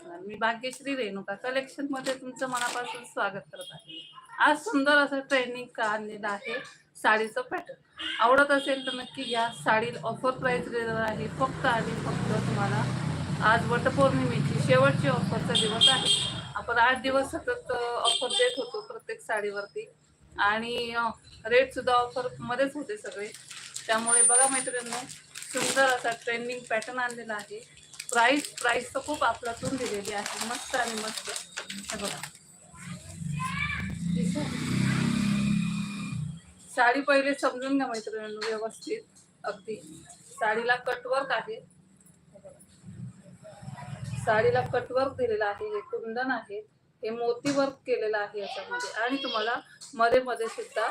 असणार. मी भाग्यश्री रेणुका. कलेक्शनमध्ये तुमचं मनापासून स्वागत करत आहे. आज सुंदर असं ट्रेनिंग का आणलेलं आहे साडीचं पॅटर्न आवडत असेल तर नक्की या साडी ऑफर प्राईस दिलेलं आहे. फक्त आणि फक्त तुम्हाला आज वटपौर्णिमेची शेवटची ऑफरचा दिवस आहे. आपण आठ दिवस सतत ऑफर देत होतो प्रत्येक साडीवरती. आणि रेट सुद्धा ऑफर मध्येच होते सगळे. त्यामुळे बघा मैत्रिणी सुंदर असा ट्रेंडिंग पॅटर्न आणलेला आहे. प्राइस प्राइस तर खूप आपलातून दिलेली आहे. मस्त आणि मस्त. हे बघा. साडी. साडी पहिले समजून घ्या मैत्रिणींनो व्यवस्थित. अगदी. साडीला कटवर्क आहे. साडीला कटवर्क दिलेलं आहे. हे कुंदन आहे. हे मोती वर्क केलेलं आहे याच्यामध्ये. आणि तुम्हाला मध्ये मध्ये सुद्धा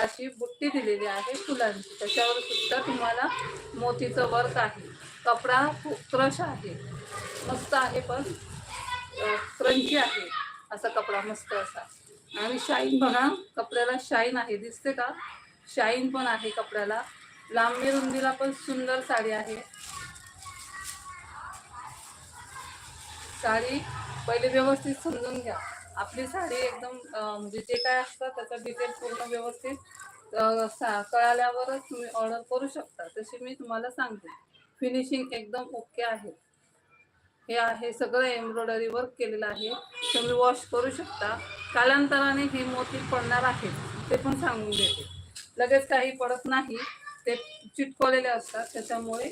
अशी बुट्टी दिलेली आहे फुलांची. त्याच्यावर सुद्धा तुम्हाला मोतीचं वर्क आहे. कपडा क्रश आहे. मस्त आहे पण क्रंची आहे असा कपडा मस्त असा. आणि शाईन बघा कपड्याला शाईन आहे. दिसते का? शाईन पण आहे कपड्याला. लांबी रुंदीला पण सुंदर साडी आहे. साडी पहिले व्यवस्थित समजून घ्या. आपली साडी एकदम म्हणजे जे काय असतं त्याचा डिटेल पूर्ण व्यवस्थित सा- कळाल्यावरच तुम्ही ऑर्डर करू शकता. तशी मी तुम्हाला सांगते. फिनिशिंग एकदम ओके आहे. हे आहे सगळं एम्ब्रॉयडरी वर्क केलेलं आहे. तुम्ही वॉश करू शकता. कालांतराने हे मोती पडणार आहे ते पण सांगून देते. लगेच काही पडत नाही ते चिटकवलेले असतात त्याच्यामुळे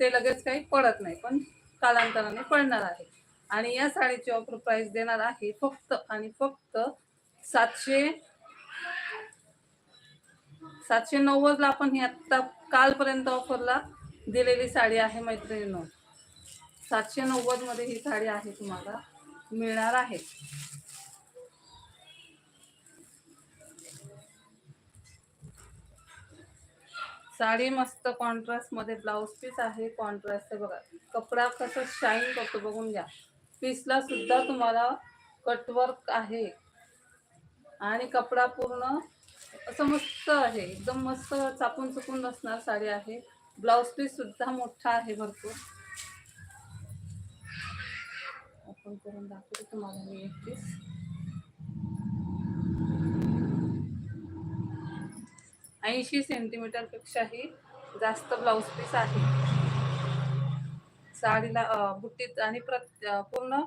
ते लगेच काही पडत नाही पण कालांतराने पडणार आहे. आणि या साडीची ऑफर प्राइस देणार आहे फक्त आणि फक्त सातशे सातशे नव्वदला आपण हे आत्ता कालपर्यंत ऑफरला दिलेली साडी आहे मैत्रिणींनो. सातशे नव्वदमध्ये ही साडी आहे तुम्हाला. मिळणार आहे. साडी मस्त कॉन्ट्रास्टमध्ये पीस आहे. कॉन्ट्रास्ट बघा. कपडा कसं शाईन करतो बघून घ्या. पीसला सुद्धा तुम्हाला कटवर्क आहे. आणि कपडा पूर्ण असं मस्त आहे. एकदम मस्त चापून चुकून बसणार साडी आहे. ब्लाउज पीस सुद्धा मोठा आहे भरपूर. ओपन करून दाखवतो तुम्हाला मी एक पीस ऐंशी सेंटीमीटर पेक्षाही जास्त ब्लाउज पीस आहे. साडीला बुट्टीत आणि प्रत पूर्ण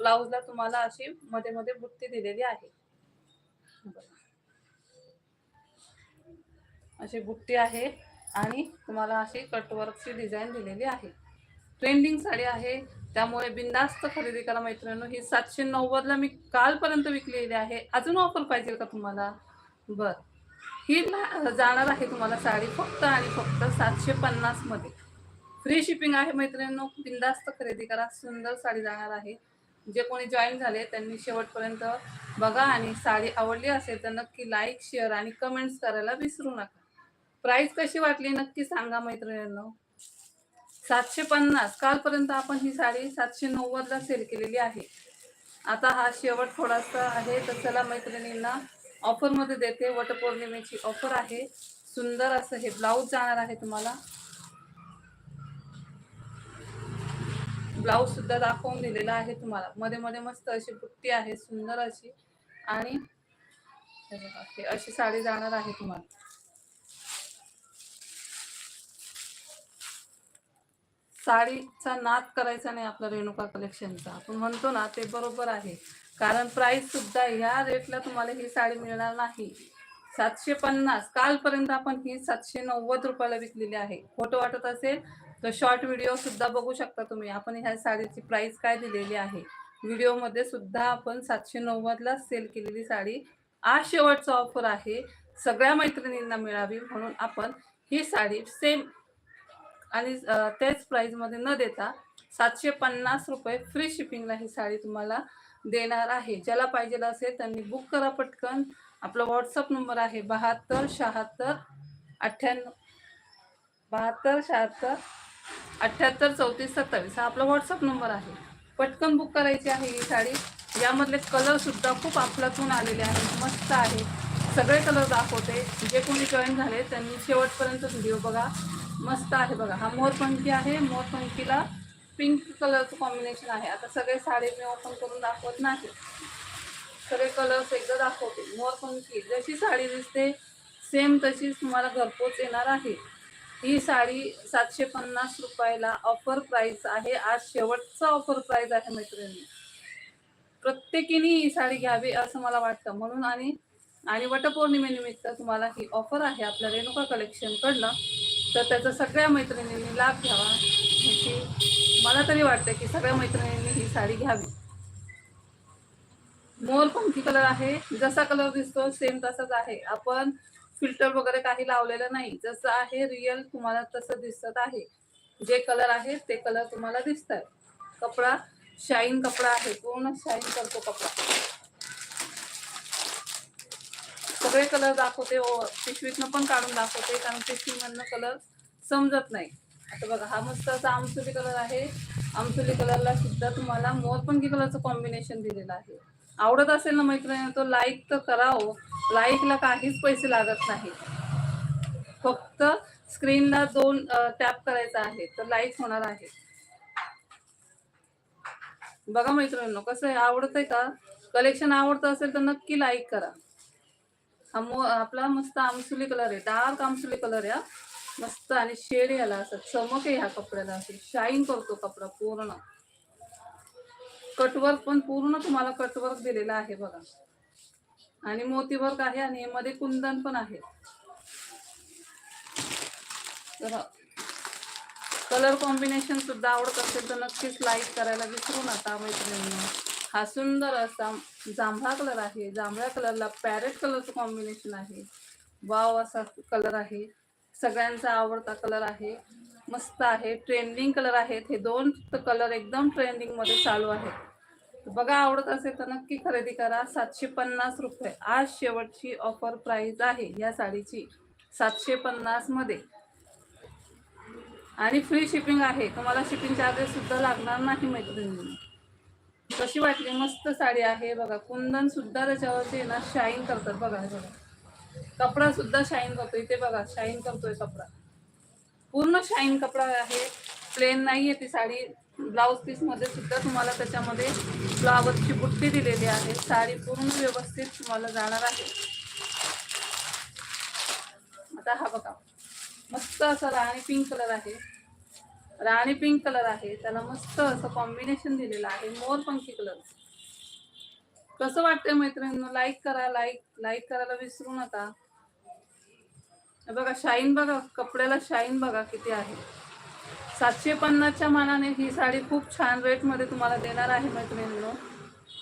ब्लाउजला तुम्हाला अशी मध्ये मध्ये बुट्टी दिलेली आहे. अशी बुट्टी आहे. आणि तुम्हाला अशी कटवर्कची डिझाईन दिलेली आहे. ट्रेंडिंग साडी आहे. त्यामुळे बिंदास्त खरेदी करा मैत्रिणींनो. ही सातशे नव्वदला मी कालपर्यंत विकलेली आहे. अजून ऑफर पाहिजे का तुम्हाला? बर. ही जाणार आहे तुम्हाला साडी फक्त आणि फक्त सातशे पन्नासमध्ये फ्री शिपिंग आहे मैत्रिणींनो. बिंदास्त खरेदी करा. सुंदर साडी जाणार आहे. जे कोणी जॉईन झाले त्यांनी शेवटपर्यंत बघा आणि साडी आवडली असेल तर नक्की लाईक शेअर आणि कमेंट्स करायला विसरू नका. प्राइस कशी वाटली नक्की सांगा मैत्रिणींनो. सातशे पन्नास. कालपर्यंत आपण ही साडी सातशे नव्वदला सेल केलेली आहे. आता हा शेवट थोडासा आहे. तर चला मैत्रिणींना ऑफरमध्ये देते. वटपौर्णिमेची ऑफर आहे. सुंदर असं हे ब्लाऊज जाणार आहे तुम्हाला. ब्लाऊज सुद्धा दाखवून दिलेला आहे तुम्हाला. मध्ये मध्ये मस्त अशी बुट्टी आहे. सुंदर अशी. आणि अशी साडी जाणार आहे तुम्हाला. साडीचा नाद करायचा नाही आपला रेणुका कलेक्शनचा आपण म्हणतो ना ते बरोबर आहे. कारण प्राइस सुद्धा ह्या रेटला तुम्हाला ही साडी मिळणार नाही. सातशे पन्नास कालपर्यंत आपण ही सातशे नव्वद रुपयाला विकलेली आहे. फोटो वाटत असेल तर शॉर्ट व्हिडिओ सुद्धा बघू शकता तुम्ही. आपण ह्या साडीची प्राइस काय दिलेली आहे? व्हिडिओमध्ये सुद्धा आपण सातशे नव्वदला सेल केलेली साडी आज शेवटचा ऑफर आहे. सगळ्या मैत्रिणींना मिळावी म्हणून आपण ही साडी सेम आणि तेच त्याच प्राईजमध्ये न देता सातशे पन्नास रुपये फ्री शिपिंगला ही साडी तुम्हाला देणार आहे. ज्याला पाहिजे असेल त्यांनी बुक करा पटकन. आपला व्हॉट्सअप नंबर आहे बहात्तर शहात्तर अठ्ठ्याण्णव बहात्तर शहात्तर अठ्ठ्याहत्तर चौतीस सत्तावीस हा आपला व्हॉट्सअप नंबर आहे. पटकन बुक करायची आहे ही साडी. यामधले कलरसुद्धा खूप आपल्यातून आलेले आहेत. मस्त आहे. सगळे कलर दाखवते. जे कोणी जॉईन झाले त्यांनी शेवटपर्यंत व्हिडिओ बघा. मस्त आहे बघा. हा मोरपंखी आहे. मोरपंखीला पिंक कलरचं कॉम्बिनेशन आहे. आता सगळे साडी मी ओपन करून दाखवत नाही. सगळे कलर्स एकदा दाखवते. मोरपंखी जशी साडी दिसते सेम तशीच तुम्हाला घरपोच येणार आहे. ही साडी सातशे पन्नास रुपयाला ऑफर प्राईस आहे. आज शेवटचा ऑफर प्राईस आहे मैत्रिणी. प्रत्येकीने ही साडी घ्यावी असं मला वाटतं. म्हणून आणि आणि वटपौर्णिमेनिमित्त तुम्हाला ही ऑफर आहे. आपल्या रेणुका कलेक्शनकडनं तर त्याचा सगळ्या मैत्रिणींनी लाभ घ्यावा. ह्याची मला तरी वाटतं की सगळ्या मैत्रिणींनी ही साडी घ्यावी. मोर पंखी कलर आहे. जसा कलर दिसतो सेम तसाच आहे. आपण फिल्टर वगैरे काही लावलेलं नाही. जसं आहे रिअल तुम्हाला तसं दिसत आहे. जे कलर आहे ते कलर तुम्हाला दिसत कपडा शाईन कपडा आहे. पूर्ण शाईन करतो कपडा. सगळे कलर दाखवते. पिशवीतनं पण काढून दाखवते कारण पिशवीमधनं कलर समजत नाही. आता बघा हा मस्त असा आमसुली कलर आहे. आमसुली कलरला सुद्धा तुम्हाला मोरपंखी कलरचं कॉम्बिनेशन दिलेलं आहे. आवडत असेल ना मैत्रिणी तो लाईक तर करावं हो. लाईकला काहीच पैसे लागत नाही. फक्त स्क्रीनला दोन टॅप करायचा आहे तर लाईक होणार आहे. बघा मैत्रिणींनो कसं आहे? आवडतंय का? कलेक्शन आवडतं असेल तर नक्की लाईक करा. आपला मस्त आमसुली कलर आहे डार्क आमसुली कलर आहे मस्त आणि शेड याला असं चमक आहे ह्या कपड्याला असं शाईन करतो कपडा पूर्ण. कटवर्क पण पूर्ण तुम्हाला कटवर्क दिलेला आहे बघा. आणि मोती वर्क आहे आणि मध्ये कुंदन पण आहे. तर कलर कॉम्बिनेशन सुद्धा आवडत असेल तर नक्कीच लाईक करायला विसरू नका मैत्रिणींनो. हा सुंदर असा जांभळा कलर आहे. जांभळ्या कलरला पॅरेट कलरचं कॉम्बिनेशन आहे. वाव असा कलर आहे. सगळ्यांचा आवडता कलर आहे. मस्त आहे. ट्रेंडिंग कलर आहेत. हे दोन कलर एकदम ट्रेंडिंगमध्ये चालू आहेत. बघा आवडत असेल तर नक्की खरेदी करा. सातशे पन्नास रुपये. आज शेवटची ऑफर प्राइस आहे या साडीची. सातशे पन्नासमध्ये. आणि फ्री शिपिंग आहे. तुम्हाला शिपिंग चार्जेस सुद्धा लागणार नाही मैत्रिणींनी. कशी वाटली? मस्त साडी आहे बघा. कुंदन सुद्धा त्याच्यावरती ना शाईन करतात बघा बघा. कपडा सुद्धा शाईन करतो. इथे बघा शाईन करतोय कपडा. पूर्ण शाईन कपडा आहे. प्लेन नाहीये ती साडी. ब्लाऊज पीसमध्ये सुद्धा तुम्हाला त्याच्यामध्ये फ्लावरची बुट्टी दिलेली आहे. साडी पूर्ण व्यवस्थित तुम्हाला जाणार आहे. आता हा बघा. मस्त असा राणी पिंक कलर आहे. राणी पिंक कलर आहे. त्याला मस्त असं कॉम्बिनेशन दिलेलं आहे. मोर पंखी कलर कसं वाटतंय मैत्रिणींनो? लाईक करा लाईक लाईक करायला विसरू नका. बघा शाईन बघा कपड्याला शाईन बघा किती आहे. सातशे पन्नासच्या मानाने ही साडी खूप छान रेटमध्ये तुम्हाला देणार आहे मैत्रिणींनो.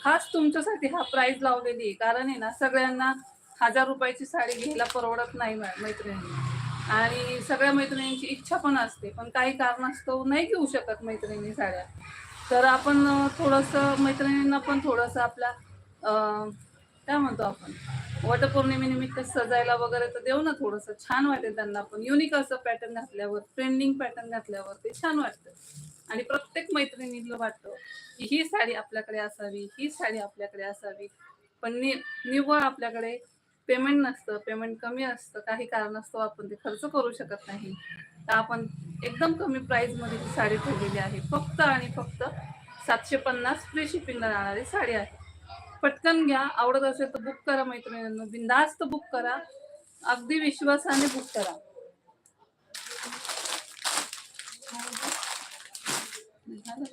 खास तुमच्यासाठी हा प्राईज लावलेली आहे. कारण आहे ना सगळ्यांना हजार रुपयाची साडी घ्यायला परवडत नाही मैत्रिणींना मैत्रिणींनी आणि सगळ्या मैत्रिणींची इच्छा पण असते पण काही कारणास्तव नाही घेऊ शकत मैत्रिणी साड्या तर आपण थोडंसं मैत्रिणींना पण थोडंसं आपला काय म्हणतो आपण वटपौर्णिमेनिमित्त सजायला वगैरे तर देऊ ना थोडंसं छान वाटेल त्यांना पण. युनिक असं पॅटर्न घातल्यावर ट्रेंडिंग पॅटर्न घातल्यावर ते छान वाटतं. आणि प्रत्येक मैत्रिणीला वाटतं की ही साडी आपल्याकडे असावी ही साडी आपल्याकडे असावी. पण नि निव्वळ आपल्याकडे पेमेंट नसतं पेमेंट कमी असतं काही कारणास्तव आपण ते खर्च करू शकत नाही. तर आपण एकदम कमी प्राईजमध्ये ती साडी ठेवलेली आहे. फक्त आणि फक्त सातशे पन्नास फ्री शिपिंगला जाणारी साडी आहे. पटकन घ्या. आवडत असेल तर बुक करा मैत्रिणींना. बिंदास्त बुक करा. अगदी विश्वासाने बुक करा. झालं?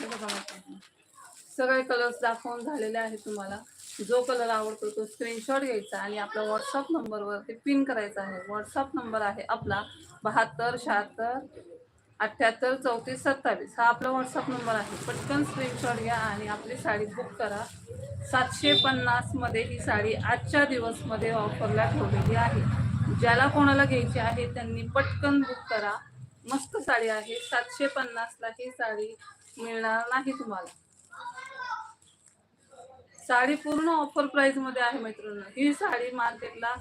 हे बघा मैत्रिणी. सगळे कलर्स दाखवून झालेले आहेत तुम्हाला. जो कलर आवडतो तो स्क्रीनशॉट घ्यायचा आणि आपला व्हॉट्सअप नंबरवर ते पिन करायचा आहे. व्हॉट्सअप नंबर आहे आपला बहात्तर शहात्तर अठ्ठ्याहत्तर चौतीस सत्तावीस. हा आपला व्हॉट्सअप नंबर आहे. पटकन स्क्रीनशॉट घ्या आणि आपली साडी बुक करा. सातशे पन्नासमध्ये ही साडी आजच्या दिवसमध्ये ऑफरला ठेवलेली आहे. ज्याला कोणाला घ्यायची आहे त्यांनी पटकन बुक करा. मस्त साडी आहे. सातशे पन्नासला ही साडी मिळणार नाही तुम्हाला. साडी पूर्ण ऑफर प्राइसमध्ये आहे मैत्रिणी ही साडी मार्केटला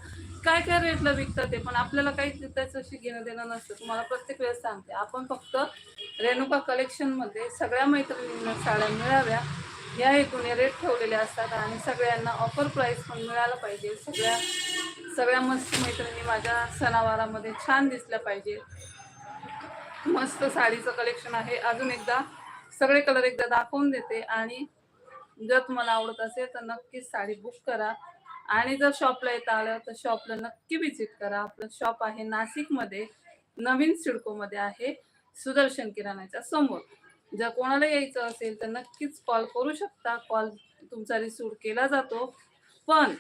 काय काय रेटला विकतात ते पण आपल्याला काही त्याच्याशी घेणं देणं नसतं. तुम्हाला प्रत्येक वेळेस सांगते. आपण फक्त रेणुका कलेक्शनमध्ये सगळ्या मैत्रिणींना साड्या मिळाव्या. या हेतूने रेट ठेवलेले असतात आणि सगळ्यांना ऑफर प्राईस पण मिळालं पाहिजे. सगळ्या सगळ्या मस्त मैत्रिणी माझ्या सणावारामध्ये छान दिसल्या पाहिजे. मस्त साडीचं कलेक्शन आहे. अजून एकदा सगळे कलर एकदा दाखवून देते आणि जर तुम्हाला आवडत असेल तर नक्कीच साडी बुक करा. आणि जर शॉपला येता आलं तर शॉपला नक्की व्हिजिट करा. आपलं शॉप आहे नाशिकमध्ये नवीन सिडकोमध्ये आहे सुदर्शन किराणाच्या समोर. जर कोणाला यायचं असेल तर नक्कीच कॉल करू शकता. कॉल तुमचा रिसूट केला जातो. पण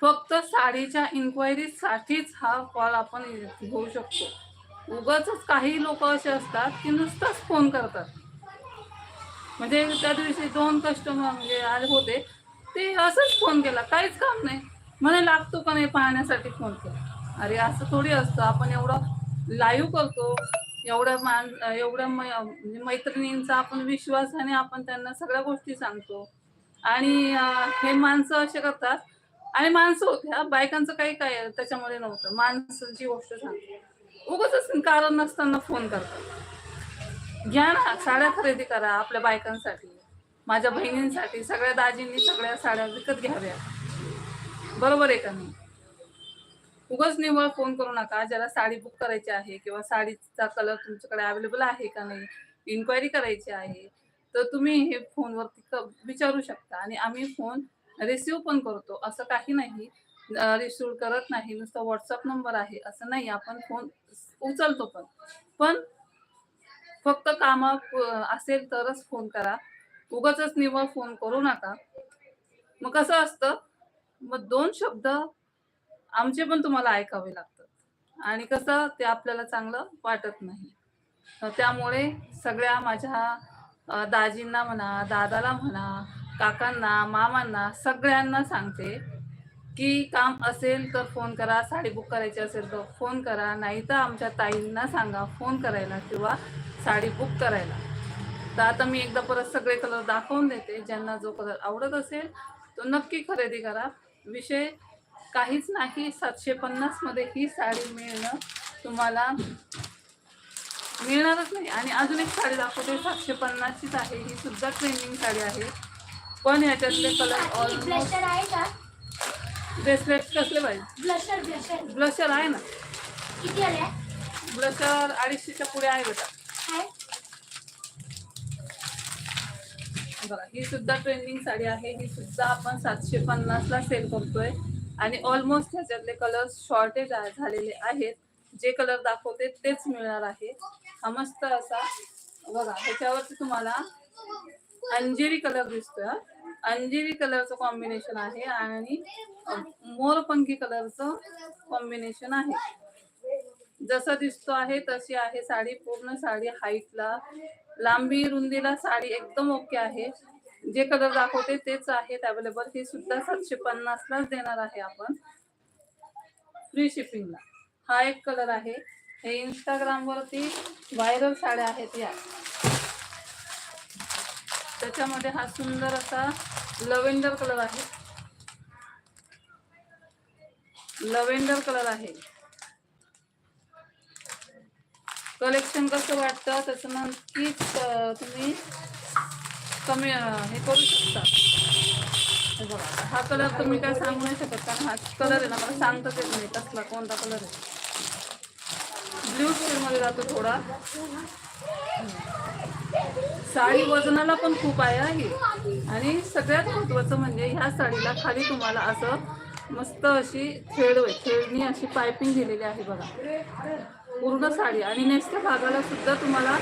फक्त साडीच्या इन्क्वायरीसाठीच हा कॉल आपण घेऊ शकतो. उगाच काही लोक असे असतात की नुसताच फोन करतात. म्हणजे त्या दिवशी दोन कस्टमर म्हणजे आले होते. ते असंच फोन केला. काहीच काम नाही. म्हणे लागतो का नाही पाहण्यासाठी फोन केला? अरे असं थोडी असतं. आपण एवढं लाईव्ह करतो. एवढ्या मान एवढ्या म्हणजे मैत्रिणींचा आपण विश्वासाने आपण त्यांना सगळ्या गोष्टी सांगतो. आणि हे माणसं असे करतात. आणि माणसं होते हा बायकांचं काही काय त्याच्यामध्ये नव्हतं. माणसांची गोष्ट सांगते उगाच कारण नसताना फोन करतात. घ्या ना साड्या खरेदी करा आपल्या बायकांसाठी माझ्या बहिणींसाठी सगळ्या दाजींनी सगळ्या साड्या विकत घ्याव्या. बरोबर आहे का नाही? उगाच निव्वळ फोन करू नका ज्याला साडी बुक करायची आहे किंवा साडीचा कलर तुमच्याकडे अवेलेबल आहे का नाही इन्क्वायरी करायची आहे तर तुम्ही हे फोनवरती क- विचारू शकता. आणि आम्ही फोन रिसिव्ह पण करतो. असं काही नाही रिसिव्ह करत नाही. नुसतं व्हॉट्सअप नंबर आहे असं नाही. आपण फोन उचलतो पण. पण फक्त काम असेल तरच फोन करा. उगाच निव्वळ फोन करू नका. मग कसं असतं? मग दोन शब्द आमचे पण तुम्हाला ऐकावे लागतात. आणि कसं? ते आपल्याला चांगलं वाटत नाही. त्यामुळे सगळ्या माझ्या दाजींना म्हणा दादाला म्हणा काकांना मामांना सगळ्यांना सांगते की काम असेल तर फोन करा साडी बुक करायची असेल तर फोन करा नाही तर आमच्या ताईंना सांगा फोन करायला किंवा साडी बुक करायला. तर आता मी एकदा परत सगळे कलर दाखवून देते. ज्यांना जो कलर आवडत असेल तो नक्की खरेदी करा. विषय काहीच नाही. सातशे पन्नासमध्ये ही साडी मिळणं तुम्हाला मिळणारच नाही. आणि अजून एक साडी दाखवते. सातशे पन्नासचीच आहे. ही सुद्धा ट्रेंडिंग साडी आहे. पण ह्याच्यातले कलर ऑलमोस्ट ब्लशर आहे का? ब्रेसलेट कसले पाहिजे ब्लशर आहे ना. ब्लशर अडीचशेच्या पुढे आहे बेटा बघा ही सुद्धा ट्रेंडिंग साडी आहे. ही सुद्धा आपण सातशे पन्नासला सेल करतोय. आणि ऑलमोस्ट ह्याच्यातले कलर शॉर्टेज झालेले आहेत. जे कलर दाखवते तेच मिळणार आहे. हा मस्त असा बघा ह्याच्यावरती तुम्हाला अंजेरी कलर दिसतोय अंजेरी कलरचं कॉम्बिनेशन आहे आणि मोरपंखी कलरचं कॉम्बिनेशन आहे. जसं दिसतो आहे तशी आहे. साडी पूर्ण साडी हाईटला लांबी रुंदीला साडी एकदम ओके आहे. जे कलर दाखवते तेच आहेत अवेलेबल ही सुद्धा सातशे पन्नासलाच देणार आहे आपण. फ्री शिपिंगला हा एक कलर आहे. हे इंस्टाग्राम वरती व्हायरल साड्या आहेत या. त्याच्यामध्ये हा सुंदर असा लव्हेंडर कलर आहे. लव्हेंडर कलर आहे. कलेक्शन कसं वाटतं? त्याचं नक्कीच तुम्ही कमी हे करू शकता. बघा हा कलर तुम्ही काय सांगू नाही शकत कारण हा कलर आहे ना मला सांगताच येत नाही कसला कोणता कलर आहे. ब्ल्यू शेडमध्ये जातो थोडा. साडी वजनाला पण खूप आहे ही आणि सगळ्यात महत्वाचं म्हणजे ह्या साडीला खाली तुम्हाला असं मस्त अशी थ्रेड थ्रेडनी अशी पायपिंग दिलेली आहे बघा. पूर्ण साडी. आणि नेक्स्ट भागाला सुद्धा तुम्हाला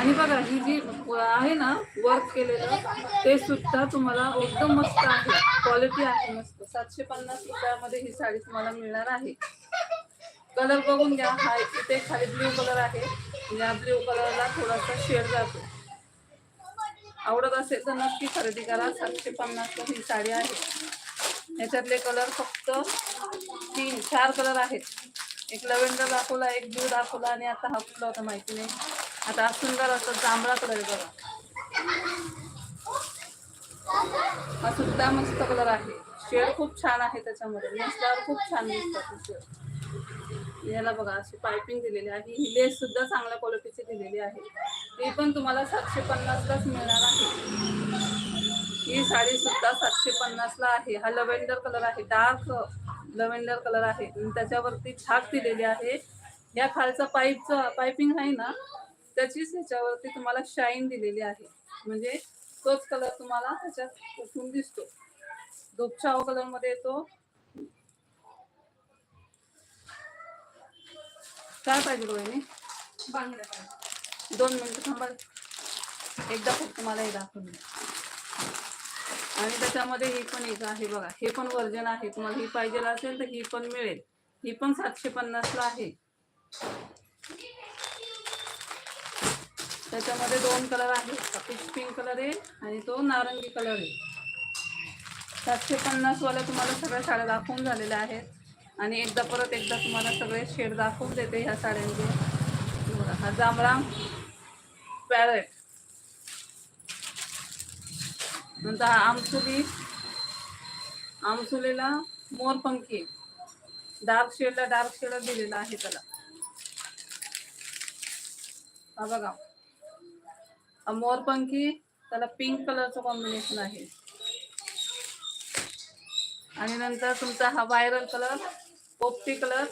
आणि बघा ही जी आहे ना वर्क केलेलं ते सुद्धा तुम्हाला एकदम मस्त आहे. क्वालिटी आहे मस्त. सातशे पन्नास रुपयामध्ये ही साडी तुम्हाला मिळणार आहे. कलर बघून घ्या. हा इथे खाली ब्ल्यू कलर आहे. या ब्ल्यू कलरला थोडासा शेड जातो. आवडत असेल तर नक्की खरेदी करा. सातशे पन्नासला ही साडी आहे. याच्यातले कलर फक्त तीन चार कलर आहेत. एक लवेंडर दाखवला एक ब्लू दाखवला आणि आता हा कुठला होता माहिती नाही. आता सुंदर असं जांभळा कलर बघा. हा सुद्धा मस्त कलर आहे. शेड खूप छान आहे त्याच्यामध्ये. नेसल्यावर खूप छान दिसतात याला बघा अशी पायपिंग दिलेली आहे. ही लेस सुद्धा चांगल्या क्वालिटीची दिलेली आहे. ती पण तुम्हाला सातशे पन्नासलाच मिळणार आहे. ही साडी सुद्धा सातशे पन्नासला आहे. हा लव्हेंडर कलर आहे. डार्क लव्हेंडर कलर आहे. आणि त्याच्यावरती छाप दिलेली आहे. या खालचा पाईपचं पायपिंग आहे ना त्याचीच ह्याच्यावरती तुम्हाला शाईन दिलेली आहे. म्हणजे तोच कलर तुम्हाला त्याच्यात उठून दिसतो. धोपशाव कलरमध्ये येतो. काय पाहिजे रोहिणी दोन मिनिटं थांबा. एकदा फक्त मला हे दाखवून आणि त्याच्यामध्ये ही पण एक आहे बघा. हे पण वर्जन आहे. तुम्हाला ही पाहिजे असेल तर ही पण मिळेल. ही पण सातशे पन्नासला आहे. त्याच्यामध्ये दोन कलर आहेत. पिच पिंक कलर आहे आणि तो नारंगी कलर आहे. सातशे पन्नासवाल्या तुम्हाला सगळ्या साड्या दाखवून झालेल्या आहेत. आणि एकदा परत एकदा तुम्हाला सगळे शेड दाखवून देते ह्या साड्यांचे. बघा, हा जांभळा पॅरेट नंतर आमसुली. आमसुलीला मोरपंखी डार्क शेडला डार्क शेड दिलेला आहे त्याला. हा बघा. मोरपंखी त्याला पिंक कलरचं कॉम्बिनेशन आहे. आणि नंतर तुमचा हा व्हायरल कलर पोपटी कलर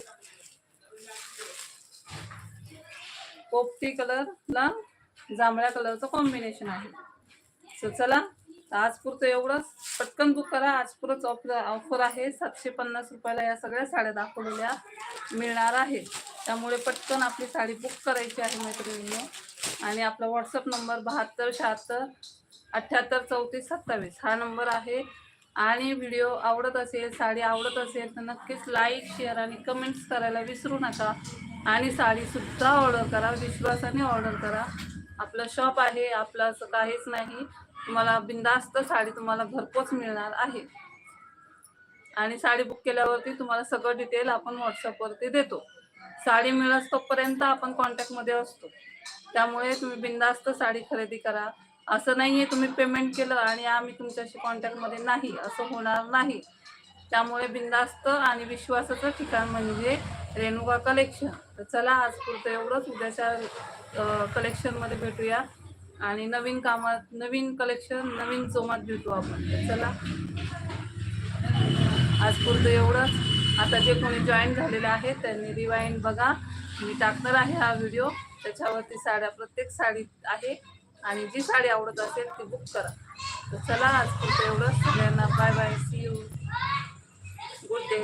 पोपटी कलरला जांभळ्या कलरचं कॉम्बिनेशन आहे. सो चला आज पुरतं एवढंच पटकन बुक करा. आजपुरच ऑफर ऑफर आहे. सातशे पन्नास रुपयाला या सगळ्या साड्या दाखवलेल्या मिळणार आहेत त्यामुळे पटकन आपली साडी बुक करायची आहे मैत्रिणीने. आणि आपला व्हॉट्सअप नंबर बहात्तर शहात्तर अठ्ठ्याहत्तर चौतीस सत्तावीस हा नंबर आहे. आणि व्हिडिओ आवडत असेल साडी आवडत असेल तर नक्कीच लाईक शेअर आणि कमेंट्स करायला विसरू नका. आणि साडीसुद्धा ऑर्डर करा. विश्वासाने ऑर्डर करा. आपलं शॉप आहे आपलं असं काहीच नाही. तुम्हाला बिंदास्त साडी तुम्हाला घरपोच मिळणार आहे. आणि साडी बुक केल्यावरती तुम्हाला सगळं डिटेल आपण व्हॉट्सअपवरती देतो. साडी मिळत तोपर्यंत आपण कॉन्टॅक्टमध्ये असतो. त्यामुळे तुम्ही बिंदास्त साडी खरेदी करा. असं नाही आहे तुम्ही पेमेंट केलं आणि आम्ही तुमच्याशी कॉन्टॅक्टमध्ये नाही. असं होणार नाही. त्यामुळे बिंदास्त आणि विश्वासाचं ठिकाण म्हणजे रेणुका कलेक्शन तर चला आज पुरतं एवढंच. उद्याच्या कलेक्शनमध्ये भेटूया. आणि नवीन कामात नवीन कलेक्शन नवीन जोमात भेटू आपण. चला. आज पुरतं एवढंच. आता जे कोणी जॉईन झालेले आहेत त्यांनी रिवाईंड बघा. मी टाकणार आहे हा व्हिडिओ त्याच्यावरती साड्या प्रत्येक साडीत आहे. आणि जी साडी आवडत असेल ती बुक करा. तर चला आज पुरतं एवढंच. सगळ्यांना bye bye see you good day